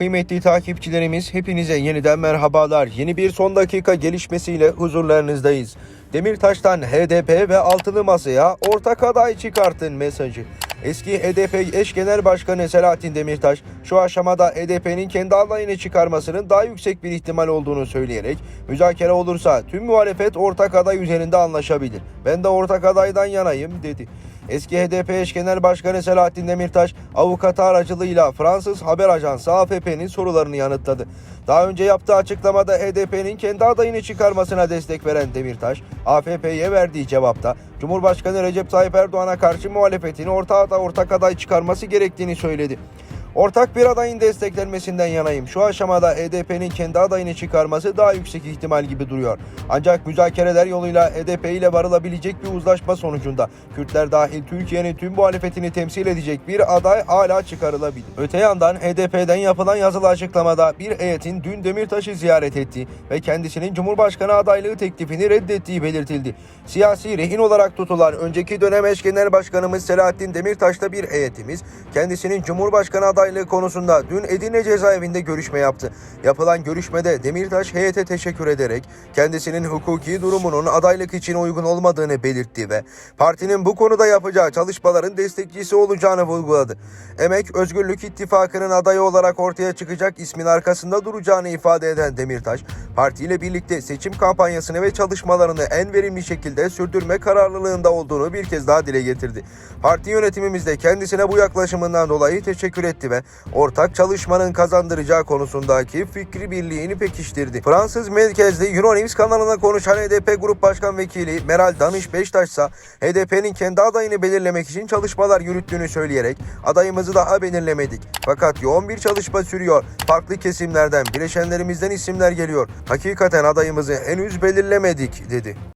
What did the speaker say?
Kıymetli takipçilerimiz hepinize yeniden merhabalar. Yeni bir son dakika gelişmesiyle huzurlarınızdayız. Demirtaş'tan HDP ve Altılı Masa'ya ortak aday çıkartın mesajı. Eski HDP eş genel başkanı Selahattin Demirtaş şu aşamada HDP'nin kendi adayını çıkarmasının daha yüksek bir ihtimal olduğunu söyleyerek müzakere olursa tüm muhalefet ortak aday üzerinde anlaşabilir. Ben de ortak adaydan yanayım dedi. Eski HDP eş genel başkanı Selahattin Demirtaş avukatı aracılığıyla Fransız haber ajansı AFP'nin sorularını yanıtladı. Daha önce yaptığı açıklamada HDP'nin kendi adayını çıkarmasına destek veren Demirtaş, AFP'ye verdiği cevapta Cumhurbaşkanı Recep Tayyip Erdoğan'a karşı muhalefetin ortak, ortak aday çıkarması gerektiğini söyledi. Ortak bir adayın desteklenmesinden yanayım. Şu aşamada HDP'nin kendi adayını çıkarması daha yüksek ihtimal gibi duruyor. Ancak müzakereler yoluyla HDP ile varılabilecek bir uzlaşma sonucunda Kürtler dahil Türkiye'nin tüm muhalefetini temsil edecek bir aday hala çıkarılabilir. Öte yandan HDP'den yapılan yazılı açıklamada bir heyetin dün Demirtaş'ı ziyaret ettiği ve kendisinin Cumhurbaşkanı adaylığı teklifini reddettiği belirtildi. Siyasi rehin olarak tutulan önceki dönem eş genel başkanımız Selahattin Demirtaş'ta bir heyetimiz kendisinin Cumhurbaşkanı adaylığı konusunda dün Edirne cezaevinde görüşme yaptı. Yapılan görüşmede Demirtaş heyete teşekkür ederek kendisinin hukuki durumunun adaylık için uygun olmadığını belirtti ve partinin bu konuda yapacağı çalışmaların destekçisi olacağını vurguladı. Emek Özgürlük İttifakı'nın adayı olarak ortaya çıkacak ismin arkasında duracağını ifade eden Demirtaş, partiyle birlikte seçim kampanyasını ve çalışmalarını en verimli şekilde sürdürme kararlılığında olduğunu bir kez daha dile getirdi. Parti yönetimimiz de kendisine bu yaklaşımından dolayı teşekkür etti ve ortak çalışmanın kazandıracağı konusundaki fikri birliğini pekiştirdi. Fransız merkezli Euronews kanalına konuşan HDP Grup Başkan Vekili Meral Danış Beştaş ise HDP'nin kendi adayını belirlemek için çalışmalar yürüttüğünü söyleyerek adayımızı daha belirlemedik. Fakat yoğun bir çalışma sürüyor. Farklı kesimlerden, bileşenlerimizden isimler geliyor. Hakikaten adayımızı henüz belirlemedik dedi.